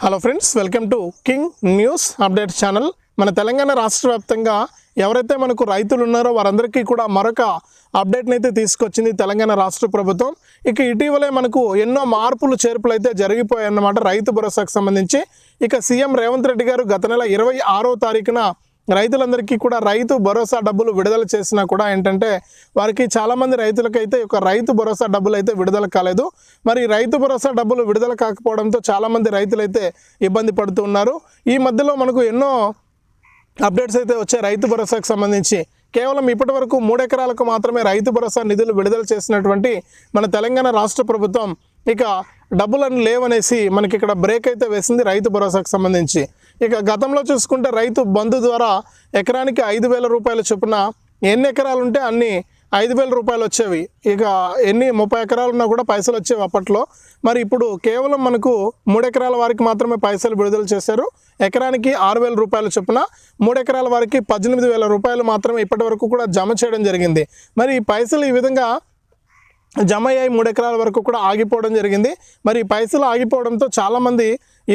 Hello friends welcome to king news update channel మన తెలంగాణ రాష్ట్ర వ్యాప్తంగా ఎవరైతే మనకు రైతులు ఉన్నారో వారందరికీ కూడా మరొక అప్డేట్ని అయితే తీసుకొచ్చింది తెలంగాణ రాష్ట్ర ప్రభుత్వం. ఇక ఇటీవలే మనకు ఎన్నో మార్పులు చేర్పులు అయితే జరిగిపోయాయన్నమాట రైతు భరోసాకు సంబంధించి. ఇక సీఎం రేవంత్ రెడ్డి గారు గత నెల ఇరవై ఆరో తారీఖున రైతులందరికీ కూడా రైతు భరోసా డబ్బులు విడుదల చేసినా కూడా ఏంటంటే వారికి చాలామంది రైతులకైతే ఒక రైతు భరోసా డబ్బులు అయితే విడుదల కాలేదు. మరి రైతు భరోసా డబ్బులు విడుదల కాకపోవడంతో చాలామంది రైతులైతే ఇబ్బంది పడుతూ ఉన్నారు. ఈ మధ్యలో మనకు ఎన్నో అప్డేట్స్ అయితే వచ్చాయి రైతు భరోసాకు సంబంధించి. కేవలం ఇప్పటి వరకు మూడు ఎకరాలకు మాత్రమే రైతు భరోసా నిధులు విడుదల చేసినటువంటి మన తెలంగాణ రాష్ట్ర ప్రభుత్వం ఇక డబ్బులను లేవనేసి మనకి ఇక్కడ బ్రేక్ అయితే వేసింది రైతు భరోసాకు సంబంధించి. ఇక గతంలో చూసుకుంటే రైతు బంధు ద్వారా ఎకరానికి ఐదు వేల రూపాయల చొప్పున ఎన్ని ఎకరాలు ఉంటే అన్ని ఐదు వేల రూపాయలు వచ్చేవి. ఇక ఎన్ని ముప్పై ఎకరాలు ఉన్నా కూడా పైసలు వచ్చేవి అప్పట్లో. మరి ఇప్పుడు కేవలం మనకు మూడు ఎకరాల వారికి మాత్రమే పైసలు విడుదల చేశారు. ఎకరానికి ఆరు వేల రూపాయల చొప్పున మూడు ఎకరాల వారికి పద్దెనిమిది వేల రూపాయలు మాత్రమే ఇప్పటి వరకు కూడా జమ చేయడం జరిగింది. మరి ఈ పైసలు ఈ విధంగా జమ అయ్యి మూడు ఎకరాల వరకు కూడా ఆగిపోవడం జరిగింది. మరి పైసలు ఆగిపోవడంతో చాలామంది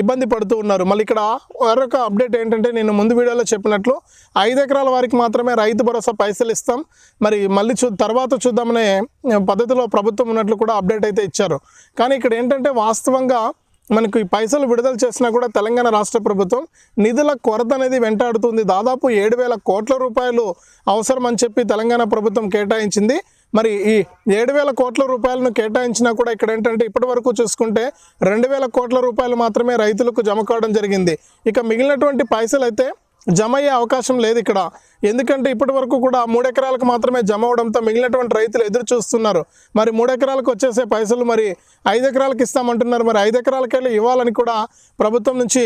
ఇబ్బంది పడుతూ ఉన్నారు. మళ్ళీ ఇక్కడ మరొక అప్డేట్ ఏంటంటే నేను ముందు వీడియోలో చెప్పినట్లు ఐదు ఎకరాల వారికి మాత్రమే రైతు భరోసా పైసలు ఇస్తాం. మరి మళ్ళీ చూ తర్వాత చూద్దామనే పద్ధతిలో ప్రభుత్వం ఉన్నట్లు కూడా అప్డేట్ అయితే ఇచ్చారు. కానీ ఇక్కడ ఏంటంటే వాస్తవంగా మనకు ఈ పైసలు విడుదల చేసినా కూడా తెలంగాణ రాష్ట్ర ప్రభుత్వం నిధుల కొరత అనేది వెంటాడుతుంది. దాదాపు ఏడు వేల కోట్ల రూపాయలు అవసరం అని చెప్పి తెలంగాణ ప్రభుత్వం కేటాయించింది. మరి ఈ ఏడు వేల కోట్ల రూపాయలను కేటాయించినా కూడా ఇక్కడ ఏంటంటే ఇప్పటి వరకు చూసుకుంటే రెండు వేల కోట్ల రూపాయలు మాత్రమే రైతులకు జమ కావడం జరిగింది. ఇక మిగిలినటువంటి పైసలు అయితే జమ అయ్యే అవకాశం లేదు ఇక్కడ. ఎందుకంటే ఇప్పటి వరకు కూడా మూడు ఎకరాలకు మాత్రమే జమ అవడంతో మిగిలినటువంటి రైతులు ఎదురు చూస్తున్నారు. మరి మూడు ఎకరాలకు వచ్చేసే పైసలు మరి ఐదు ఎకరాలకు ఇస్తామంటున్నారు. మరి ఐదు ఎకరాలకెళ్ళి ఇవ్వాలని కూడా ప్రభుత్వం నుంచి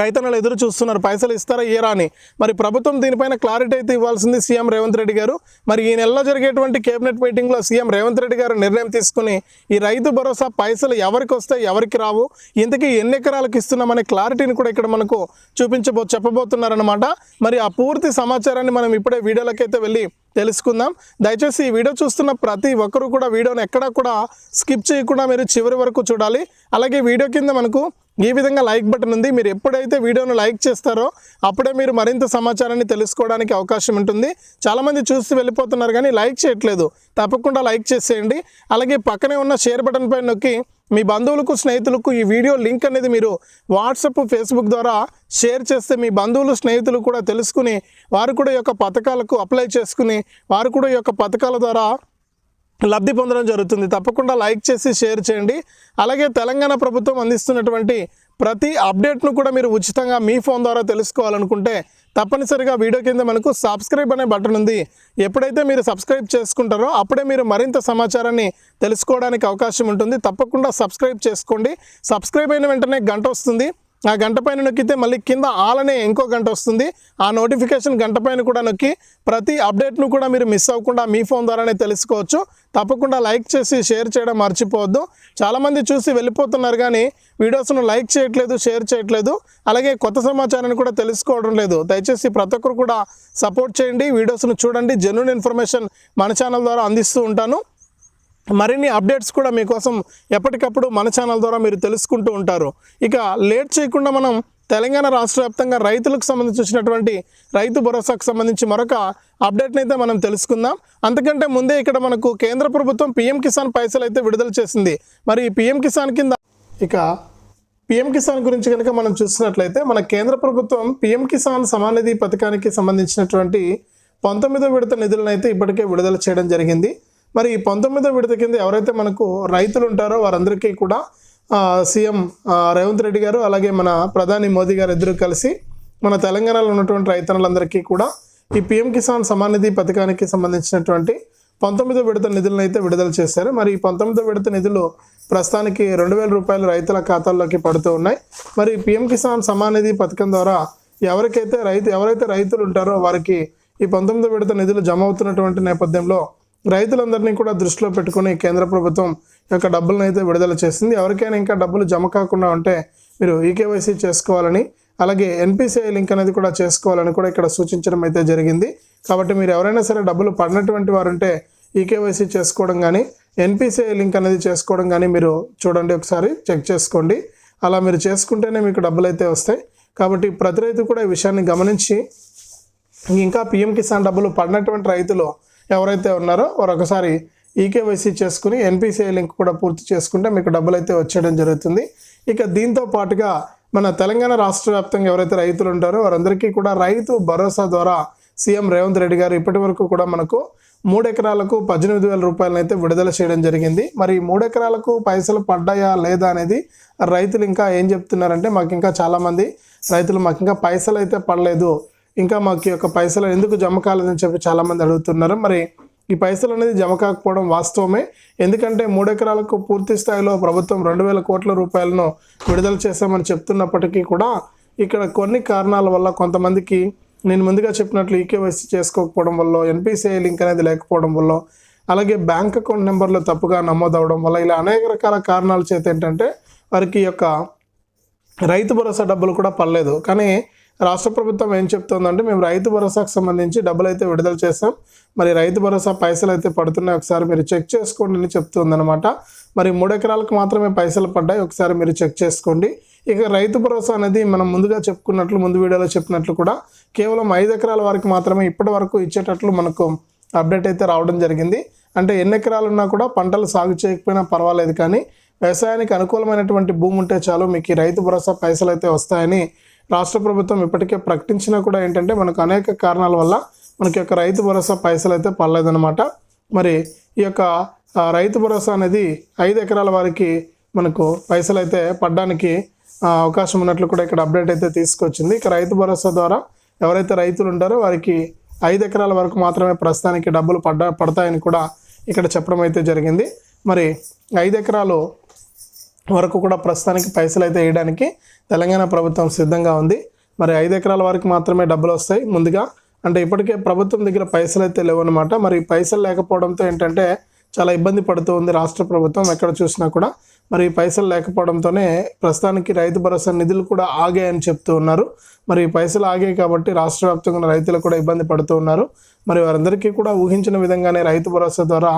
రైతన్నలు ఎదురు చూస్తున్నారు. పైసలు ఇస్తారా ఇయరా అని. మరి ప్రభుత్వం దీనిపైన క్లారిటీ అయితే ఇవ్వాల్సింది సీఎం రేవంత్ రెడ్డి గారు. మరి ఈ నెలలో జరిగేటువంటి కేబినెట్ మీటింగ్లో సీఎం రేవంత్ రెడ్డి గారు నిర్ణయం తీసుకుని ఈ రైతు భరోసా పైసలు ఎవరికి వస్తాయి ఎవరికి రావు ఇంతకీ ఎన్ని ఎకరాలకు ఇస్తున్నామనే క్లారిటీని కూడా ఇక్కడ మనకు చూపించబో చెప్పబోతున్నారనమాట మరి ఆ పూర్తి సమాచారాన్ని మనం ఇప్పుడే వీడియోలోకి అయితే వెళ్ళి తెలుసుకుందాం. దయచేసి ఈ వీడియో చూస్తున్న ప్రతి ఒక్కరూ కూడా వీడియోని ఎక్కడా కూడా స్కిప్ చేయకుండా మీరు చివరి వరకు చూడాలి. అలాగే వీడియో కింద మనకు ఈ విధంగా లైక్ బటన్ ఉంది. మీరు ఎప్పుడైతే వీడియోను లైక్ చేస్తారో అప్పుడే మీరు మరింత సమాచారాన్ని తెలుసుకోవడానికి అవకాశం ఉంటుంది. చాలామంది చూసి వెళ్ళిపోతున్నారు కానీ లైక్ చేయట్లేదు. తప్పకుండా లైక్ చేసేయండి. అలాగే పక్కనే ఉన్న షేర్ బటన్ పైన నొక్కి మీ బంధువులకు స్నేహితులకు ఈ వీడియో లింక్ అనేది మీరు వాట్సాప్ ఫేస్బుక్ ద్వారా షేర్ చేస్తే మీ బంధువులు స్నేహితులు కూడా తెలుసుకుని వారు కూడా ఈ యొక్క పథకాలకు అప్లై చేసుకుని వారు కూడా ఈ యొక్క పథకాల ద్వారా లబ్ధి పొందడం జరుగుతుంది. తప్పకుండా లైక్ చేసి షేర్ చేయండి. అలాగే తెలంగాణ ప్రభుత్వం అందిస్తున్నటువంటి ప్రతి అప్డేట్ను కూడా మీరు ఉచితంగా మీ ఫోన్ ద్వారా తెలుసుకోవాలనుకుంటే తప్పనిసరిగా వీడియో కింద మనకు సబ్స్క్రైబ్ అనే బటన్ ఉంది. ఎప్పుడైతే మీరు సబ్స్క్రైబ్ చేసుకుంటారో అప్పుడే మీరు మరింత సమాచారాన్ని తెలుసుకోవడానికి అవకాశం ఉంటుంది. తప్పకుండా సబ్స్క్రైబ్ చేసుకోండి. సబ్స్క్రైబ్ అయిన వెంటనే గంట వస్తుంది. ఆ గంట పైన నొక్కితే మళ్ళీ కింద ఆలనే ఇంకో గంట వస్తుంది. ఆ నోటిఫికేషన్ గంట పైన కూడా నొక్కి ప్రతి అప్డేట్ను కూడా మీరు మిస్ అవ్వకుండా మీ ఫోన్ ద్వారానే తెలుసుకోవచ్చు. తప్పకుండా లైక్ చేసి షేర్ చేయడం మర్చిపోవద్దు. చాలామంది చూసి వెళ్ళిపోతున్నారు కానీ వీడియోస్ను లైక్ చేయట్లేదు షేర్ చేయట్లేదు. అలాగే కొత్త సమాచారాన్ని కూడా తెలుసుకోవడం లేదు. దయచేసి ప్రతి ఒక్కరు కూడా సపోర్ట్ చేయండి. వీడియోస్ను చూడండి. జెన్యున్ ఇన్ఫర్మేషన్ మన ఛానల్ ద్వారా అందిస్తూ ఉంటాను. మరిన్ని అప్డేట్స్ కూడా మీకోసం ఎప్పటికప్పుడు మన ఛానల్ ద్వారా మీరు తెలుసుకుంటూ ఉంటారు. ఇక లేట్ చేయకుండా మనం తెలంగాణ రాష్ట్ర వ్యాప్తంగా రైతులకు సంబంధించి వచ్చినటువంటి రైతు భరోసాకు సంబంధించి మరొక అప్డేట్ని అయితే మనం తెలుసుకుందాం. అంతకంటే ముందే ఇక్కడ మనకు కేంద్ర ప్రభుత్వం పిఎం కిసాన్ పైసలు అయితే విడుదల చేసింది. మరి పీఎం పిఎం కిసాన్ కింద ఇక పిఎం కిసాన్ గురించి కనుక మనం చూసినట్లయితే మన కేంద్ర ప్రభుత్వం పిఎం కిసాన్ సమానిధి పథకానికి సంబంధించినటువంటి పంతొమ్మిదో విడత నిధులను అయితే ఇప్పటికే విడుదల చేయడం జరిగింది. మరి ఈ పంతొమ్మిదో విడత కింద ఎవరైతే మనకు రైతులు ఉంటారో వారందరికీ కూడా సీఎం రేవంత్ రెడ్డి గారు అలాగే మన ప్రధాని మోదీ గారు ఇద్దరు కలిసి మన తెలంగాణలో ఉన్నటువంటి రైతన్నులందరికీ కూడా ఈ పిఎం కిసాన్ సమానిధి పథకానికి సంబంధించినటువంటి పంతొమ్మిదో విడత నిధులను అయితే విడుదల చేశారు. మరి ఈ పంతొమ్మిదో విడత నిధులు ప్రస్తుతానికి రెండు వేల రూపాయలు రైతుల ఖాతాల్లోకి పడుతూ ఉన్నాయి. మరి పిఎం కిసాన్ సమాన్ నిధి పథకం ద్వారా ఎవరికైతే రైతు ఎవరైతే రైతులు ఉంటారో వారికి ఈ పంతొమ్మిదో విడత నిధులు జమ అవుతున్నటువంటి నేపథ్యంలో రైతులందరినీ కూడా దృష్టిలో పెట్టుకుని కేంద్ర ప్రభుత్వం యొక్క డబ్బులను అయితే విడుదల చేసింది. ఎవరికైనా ఇంకా డబ్బులు జమ కాకుండా ఉంటే మీరు ఈకేవైసీ చేసుకోవాలని అలాగే ఎన్పిసిఐ లింక్ అనేది కూడా చేసుకోవాలని కూడా ఇక్కడ సూచించడం అయితే జరిగింది. కాబట్టి మీరు ఎవరైనా సరే డబ్బులు పడినటువంటి వారు ఉంటే ఈకేవైసీ చేసుకోవడం కానీ ఎన్పిసిఐ లింక్ అనేది చేసుకోవడం కానీ మీరు చూడండి ఒకసారి చెక్ చేసుకోండి. అలా మీరు చేసుకుంటేనే మీకు డబ్బులు అయితే వస్తాయి. కాబట్టి ప్రతి రైతు కూడా ఈ విషయాన్ని గమనించి ఇంకా పిఎం కిసాన్ డబ్బులు పడినటువంటి రైతులు ఎవరైతే ఉన్నారో వారు ఒకసారి ఈకేవైసీ చేసుకుని ఎన్పిసిఐ లింక్ కూడా పూర్తి చేసుకుంటే మీకు డబ్బులు అయితే వచ్చేయడం జరుగుతుంది. ఇక దీంతో పాటుగా మన తెలంగాణ రాష్ట్ర వ్యాప్తంగా ఎవరైతే రైతులు ఉంటారో వారందరికీ కూడా రైతు భరోసా ద్వారా సీఎం రేవంత్ రెడ్డి గారు ఇప్పటి వరకు కూడా మనకు మూడు ఎకరాలకు పద్దెనిమిది వేల రూపాయలను అయితే విడుదల చేయడం జరిగింది. మరి మూడు ఎకరాలకు పైసలు పడ్డాయా లేదా అనేది రైతులు ఇంకా ఏం చెప్తున్నారంటే మాకు ఇంకా చాలామంది రైతులు మాకు ఇంకా పైసలు అయితే పడలేదు. ఇంకా మాకు యొక్క పైసలు ఎందుకు జమ కాలేదని చెప్పి చాలామంది అడుగుతున్నారు. మరి ఈ పైసలు అనేది జమ కాకపోవడం వాస్తవమే. ఎందుకంటే మూడెకరాలకు పూర్తి స్థాయిలో ప్రభుత్వం రెండు వేల కోట్ల రూపాయలను విడుదల చేశామని చెప్తున్నప్పటికీ కూడా ఇక్కడ కొన్ని కారణాల వల్ల కొంతమందికి నేను ముందుగా చెప్పినట్లు ఈకేవైసీ చేసుకోకపోవడం వల్ల ఎన్పిసిఐ లింక్ అనేది లేకపోవడం వల్ల అలాగే బ్యాంక్ అకౌంట్ నెంబర్లు తప్పుగా నమోదవడం వల్ల ఇలా అనేక రకాల కారణాల చేత ఏంటంటే వారికి యొక్క రైతు భరోసా డబ్బులు కూడా పడలేదు. కానీ రాష్ట్ర ప్రభుత్వం ఏం చెప్తోందంటే మేము రైతు భరోసాకు సంబంధించి డబ్బులు అయితే విడుదల చేస్తాం. మరి రైతు భరోసా పైసలు అయితే పడుతున్నాయి. ఒకసారి మీరు చెక్ చేసుకోండి అని చెప్తుందనమాట మరి మూడు ఎకరాలకు మాత్రమే పైసలు పడ్డాయి. ఒకసారి మీరు చెక్ చేసుకోండి. ఇక రైతు భరోసా అనేది మనం ముందుగా చెప్పుకున్నట్లు ముందు వీడియోలో చెప్పినట్లు కూడా కేవలం ఐదు ఎకరాల వరకు మాత్రమే ఇప్పటి వరకు ఇచ్చేటట్లు మనకు అప్డేట్ అయితే రావడం జరిగింది. అంటే ఎన్ని ఎకరాలు ఉన్నా కూడా పంటలు సాగు చేయకపోయినా పర్వాలేదు కానీ వ్యవసాయానికి అనుకూలమైనటువంటి భూమి ఉంటే చాలు మీకు రైతు భరోసా పైసలు అయితే వస్తాయని రాష్ట్ర ప్రభుత్వం ఇప్పటికే ప్రకటించినా కూడా ఏంటంటే మనకు అనేక కారణాల వల్ల మనకి యొక్క రైతు భరోసా పైసలు అయితే పడలేదన్నమాట. మరి ఈ యొక్క రైతు భరోసా అనేది ఐదు ఎకరాల వారికి మనకు పైసలు అయితే పడడానికి అవకాశం ఉన్నట్లు కూడా ఇక్కడ అప్డేట్ అయితే తీసుకొచ్చింది. ఇక రైతు భరోసా ద్వారా ఎవరైతే రైతులు ఉంటారో వారికి ఐదు ఎకరాల వరకు మాత్రమే ప్రస్తుతానికి డబ్బులు పడ్డా పడతాయని కూడా ఇక్కడ చెప్పడం అయితే జరిగింది. మరి ఐదు ఎకరాలు వరకు కూడా ప్రస్తుతానికి పైసలు అయితే వేయడానికి తెలంగాణ ప్రభుత్వం సిద్ధంగా ఉంది. మరి ఐదు ఎకరాల వరకు మాత్రమే డబ్బులు వస్తాయి ముందుగా. అంటే ఇప్పటికే ప్రభుత్వం దగ్గర పైసలు అయితే లేవన్నమాట మరి పైసలు లేకపోవడంతో ఏంటంటే చాలా ఇబ్బంది పడుతూ ఉంది రాష్ట్ర ప్రభుత్వం ఎక్కడ చూసినా కూడా. మరి పైసలు లేకపోవడంతోనే ప్రస్తుతానికి రైతు భరోసా నిధులు కూడా ఆగాయని చెప్తూ ఉన్నారు. మరి పైసలు ఆగాయి కాబట్టి రాష్ట్ర వ్యాప్తంగా ఉన్న రైతులు కూడా ఇబ్బంది పడుతూ ఉన్నారు. మరి వారందరికీ కూడా ఊహించిన విధంగానే రైతు భరోసా ద్వారా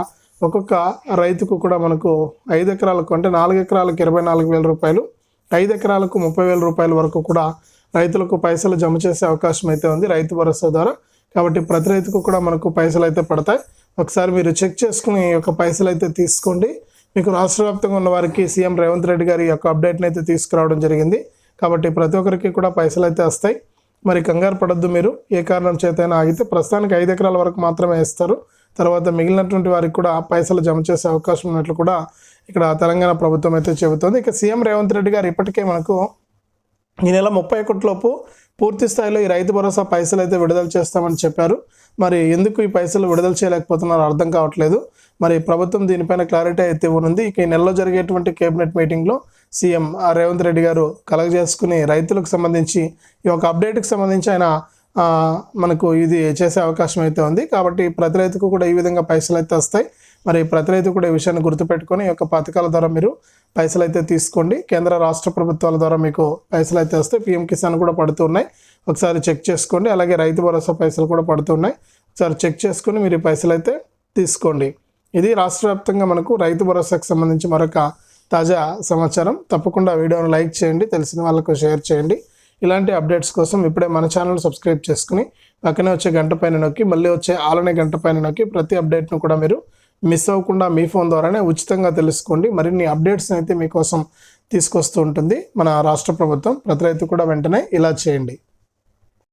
ఒక్కొక్క రైతుకు కూడా మనకు ఐదు ఎకరాలకు అంటే నాలుగు ఎకరాలకు ఇరవై నాలుగు వేల రూపాయలు ఐదు ఎకరాలకు ముప్పై వేల రూపాయల వరకు కూడా రైతులకు పైసలు జమ చేసే అవకాశం అయితే ఉంది రైతు భరోసా ద్వారా. కాబట్టి ప్రతి రైతుకు కూడా మనకు పైసలు అయితే పడతాయి. ఒకసారి మీరు చెక్ చేసుకుని ఈ యొక్క పైసలు అయితే తీసుకోండి. మీకు రాష్ట్ర వ్యాప్తంగా ఉన్న వారికి సీఎం రేవంత్ రెడ్డి గారి యొక్క అప్డేట్ని అయితే తీసుకురావడం జరిగింది. కాబట్టి ప్రతి ఒక్కరికి కూడా పైసలు అయితే వస్తాయి. మరి కంగారు పడద్దు మీరు. ఏ కారణం చేతైనా ఆగితే ప్రస్తుతానికి ఐదు ఎకరాల వరకు మాత్రమే ఇస్తారు తర్వాత మిగిలినటువంటి వారికి కూడా పైసలు జమ చేసే అవకాశం ఉన్నట్లు కూడా ఇక్కడ తెలంగాణ ప్రభుత్వం అయితే చెబుతోంది. ఇక సీఎం రేవంత్ రెడ్డి గారు ఇప్పటికే మనకు ఈ నెల ముప్పై ఒకటిలోపు పూర్తి స్థాయిలో ఈ రైతు భరోసా పైసలు అయితే విడుదల చేస్తామని చెప్పారు. మరి ఎందుకు ఈ పైసలు విడుదల చేయలేకపోతున్నారో అర్థం కావట్లేదు. మరి ప్రభుత్వం దీనిపైన క్లారిటీ అయితే ఇవ్వనుంది. ఇక ఈ నెలలో జరిగేటువంటి కేబినెట్ మీటింగ్లో సీఎం రేవంత్ రెడ్డి గారు కలగజేసుకుని రైతులకు సంబంధించి ఈ యొక్క అప్డేట్కి సంబంధించి ఆయన మనకు ఇది చేసే అవకాశం అయితే ఉంది. కాబట్టి ప్రతి రైతుకు కూడా ఈ విధంగా పైసలు అయితే వస్తాయి. మరి ప్రతి రైతు కూడా ఈ విషయాన్ని గుర్తుపెట్టుకొని ఈ యొక్క పథకాల ద్వారా మీరు పైసలు అయితే తీసుకోండి. కేంద్ర రాష్ట్ర ప్రభుత్వాల ద్వారా మీకు పైసలు అయితే వస్తాయి. పిఎం కిసాన్ కూడా పడుతున్నాయి ఒకసారి చెక్ చేసుకోండి. అలాగే రైతు భరోసా పైసలు కూడా పడుతున్నాయి ఒకసారి చెక్ చేసుకొని మీరు ఈ పైసలు అయితే తీసుకోండి. ఇది రాష్ట్ర వ్యాప్తంగా మనకు రైతు భరోసాకు సంబంధించి మరొక తాజా సమాచారం. తప్పకుండా వీడియోను లైక్ చేయండి. తెలిసిన వాళ్ళకు షేర్ చేయండి. ఇలాంటి అప్డేట్స్ కోసం ఇప్పుడే మన ఛానల్ సబ్స్క్రైబ్ చేసుకుని పక్కనే వచ్చే గంట పైన నొక్కి మళ్ళీ వచ్చే ఆలనే గంట పైన నొక్కి ప్రతి అప్డేట్ను కూడా మీరు మిస్ అవ్వకుండా మీ ఫోన్ ద్వారానే ఉచితంగా తెలుసుకోండి. మరిన్ని అప్డేట్స్ అయితే మీకోసం తీసుకొస్తూ ఉంటుంది మన రాష్ట్ర ప్రభుత్వం. ప్రతి రైతు కూడా వెంటనే ఇలా చేయండి.